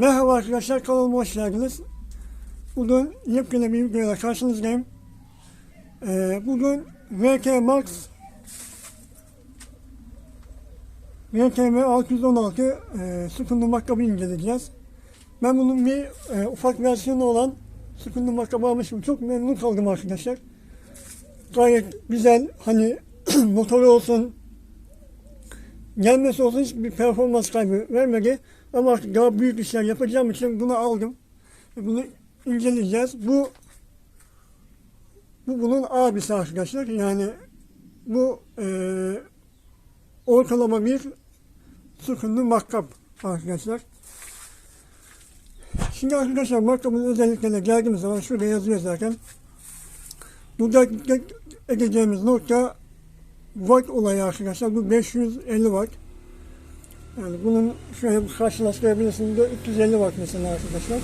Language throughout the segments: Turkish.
Merhaba arkadaşlar kanalıma hoş geldiniz. Bugün yepyeni bir videoyla karşınızdayım. Ee, bugün VK Max VKM 616 e, sıkıntı makkabı inceleyeceğiz. Ben bunun bir e, ufak versiyonu olan sıkıntı makkabı almışım. Çok memnun kaldım arkadaşlar. Gayet güzel hani motoru olsun gelmesi olsun hiçbir performans kaybı vermedi. Ama artık daha büyük işler yapacağım için bunu aldım. Bunu inceleyeceğiz. Bu bu bunun abisi arkadaşlar. Yani bu e, ortalama bir sıkıntı makkap arkadaşlar. Şimdi arkadaşlar makkabın özelliklerine geldiğimiz zaman şurada yazıyor zaten. Burada edeceğimiz nokta watt olayı arkadaşlar. Bu 550 watt. Yani bunun şöyle karşılaştırabilirsiniz de 350 watt mesela arkadaşlar.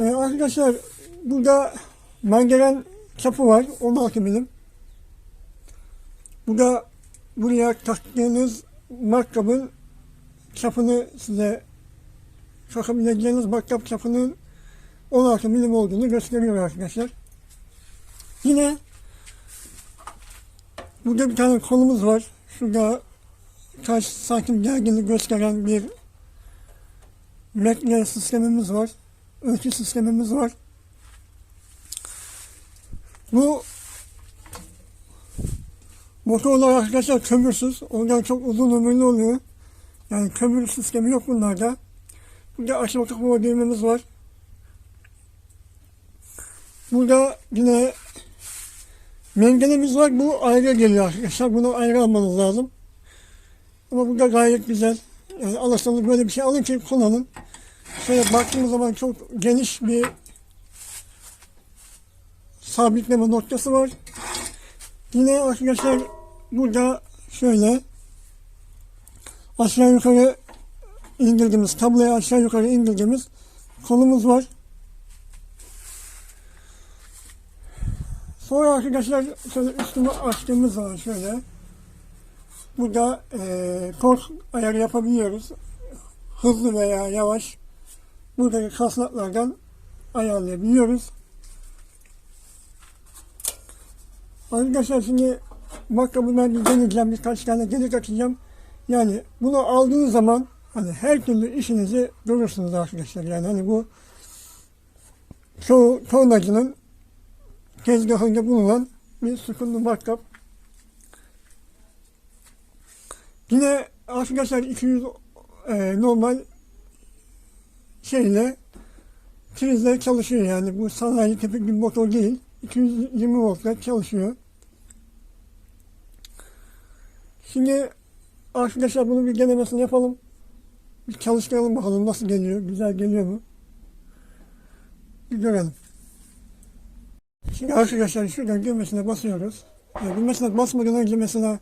Ee, arkadaşlar burada mangeren çapı var 16 milim. Burada buraya taktığınız matkabın çapını size takabileceğiniz matkap çapının 16 milim olduğunu gösteriyor arkadaşlar. Yine burada bir tane kolumuz var. Şurada kaç santim gerginlik gösteren bir metre sistemimiz var. Ölçü sistemimiz var. Bu motorlar arkadaşlar kömürsüz. Ondan çok uzun ömürlü oluyor. Yani kömür sistemi yok bunlarda. Burada kapama düğmemiz var. Burada yine mengenemiz var. Bu ayrı geliyor arkadaşlar. Bunu ayrı almanız lazım. Ama burada gayet güzel. Yani alırsanız böyle bir şey alın ki kullanın. Şöyle baktığımız zaman çok geniş bir sabitleme noktası var. Yine arkadaşlar burada şöyle aşağı yukarı indirdiğimiz, tabloya aşağı yukarı indirdiğimiz kolumuz var. Sonra arkadaşlar şöyle üstümü açtığımız zaman şöyle burada e, tork ayarı yapabiliyoruz. Hızlı veya yavaş buradaki kasnaklardan ayarlayabiliyoruz. Arkadaşlar şimdi makkabı ben bir deneyeceğim. Birkaç tane delik açacağım. Yani bunu aldığınız zaman hani her türlü işinizi görürsünüz arkadaşlar. Yani hani bu çoğu tornacının tezgahında bulunan bir sıkıntı matkap. Yine arkadaşlar 200 e, normal şeyle prizle çalışıyor yani bu sanayi tipik bir motor değil. 220 voltla çalışıyor. Şimdi arkadaşlar bunu bir denemesini yapalım. Bir çalıştıralım bakalım nasıl geliyor, güzel geliyor mu? Bir görelim. Şimdi arkadaşlar şuradan düğmesine basıyoruz. Yani düğmesine basmadan önce mesela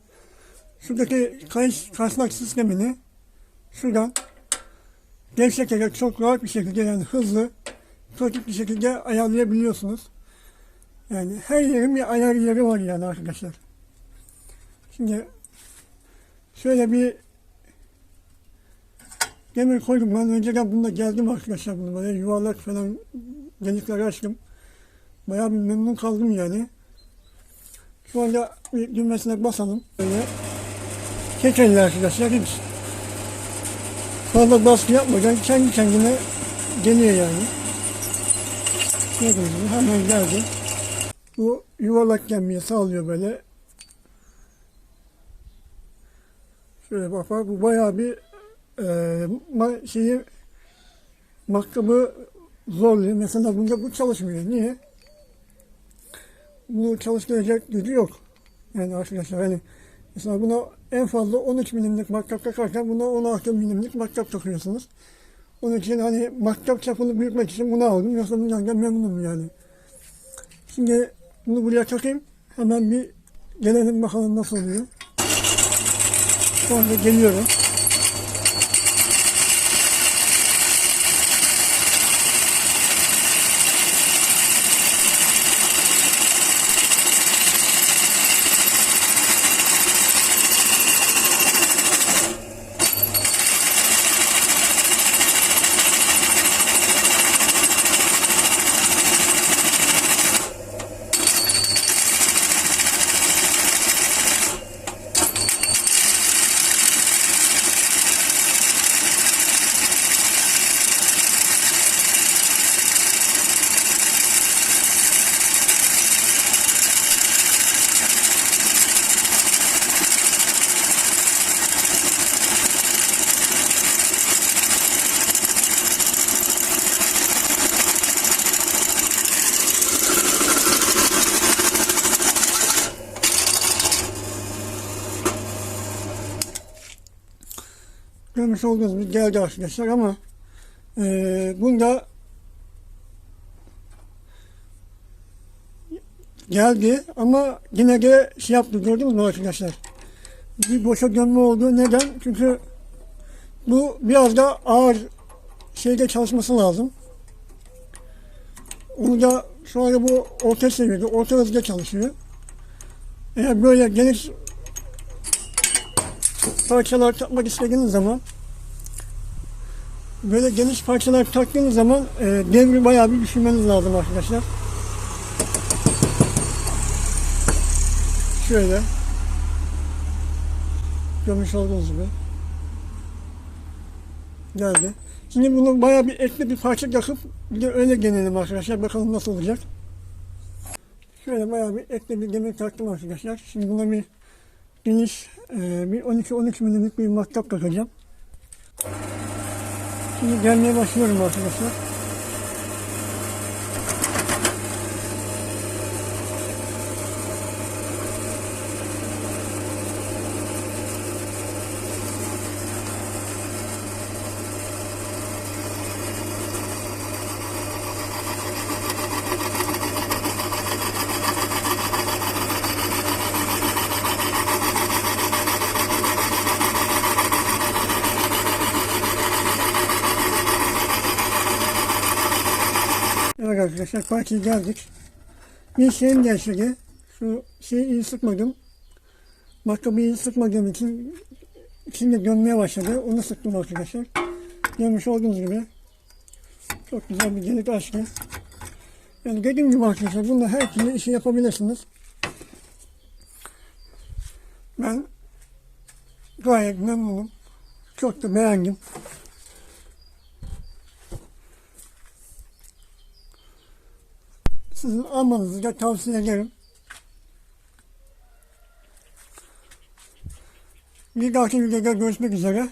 şuradaki kayış kasnak sistemini şuradan gevşeterek çok rahat bir şekilde yani hızlı, pratik bir şekilde ayarlayabiliyorsunuz. Yani her yerin bir ayar yeri var yani arkadaşlar. Şimdi şöyle bir demir koydum ben önceden bunda geldim arkadaşlar bunu böyle yuvarlak falan delikleri açtım. Bayağı bir memnun kaldım yani. Şu anda bir düğmesine basalım. Böyle çekelim arkadaşlar hiç fazla baskı yapmadan kendi kendine geliyor yani. Gördüğünüz gibi hemen geldi. Bu yuvarlak gelmeyi sağlıyor böyle. Şöyle bak bak bu bayağı bir e, ma şeyi makkabı zorluyor. Mesela bunda bu çalışmıyor. Niye? Bunu çalıştıracak gücü yok. Yani arkadaşlar hani mesela buna en fazla 13 milimlik makkap takarken buna 16 milimlik makkap takıyorsunuz. Onun için hani makkap çapını büyütmek için bunu aldım. Yoksa bundan da memnunum yani. Şimdi bunu buraya takayım. Hemen bir gelelim bakalım nasıl oluyor. Sonra geliyorum. Görmüş olduğunuz gibi geldi arkadaşlar ama eee bunda geldi ama yine de şey yaptı gördünüz mü arkadaşlar? Bir boşa dönme oldu. Neden? Çünkü bu biraz da ağır şeyde çalışması lazım. Onu da sonra bu orta seviyede, orta hızda çalışıyor. Eğer böyle geniş parçalar takmak istediğiniz zaman böyle geniş parçalar taktığınız zaman e, devri bayağı bir düşünmeniz lazım arkadaşlar. Şöyle görmüş olduğunuz gibi geldi. Şimdi bunu bayağı bir ekli bir parça takıp bir de öyle deneyelim arkadaşlar. Bakalım nasıl olacak. Şöyle bayağı bir ekli bir demir taktım arkadaşlar. Şimdi buna bir geniş e, bir 12-13 milimlik bir matkap takacağım. Şimdi gelmeye başlıyorum arkadaşlar. Evet arkadaşlar partiye geldik. Bir şeyim gelseydi, şu şeyi iyi sıkmadım. Matkabı iyi sıkmadığım için içinde dönmeye başladı. Onu sıktım arkadaşlar. Görmüş olduğunuz gibi çok güzel bir delik açtı. Yani dediğim gibi arkadaşlar bunda her türlü işi yapabilirsiniz. Ben gayet memnunum. Çok da beğendim. Sizin almanızı tavsiye ederim. Bir dahaki videoda görüşmek üzere.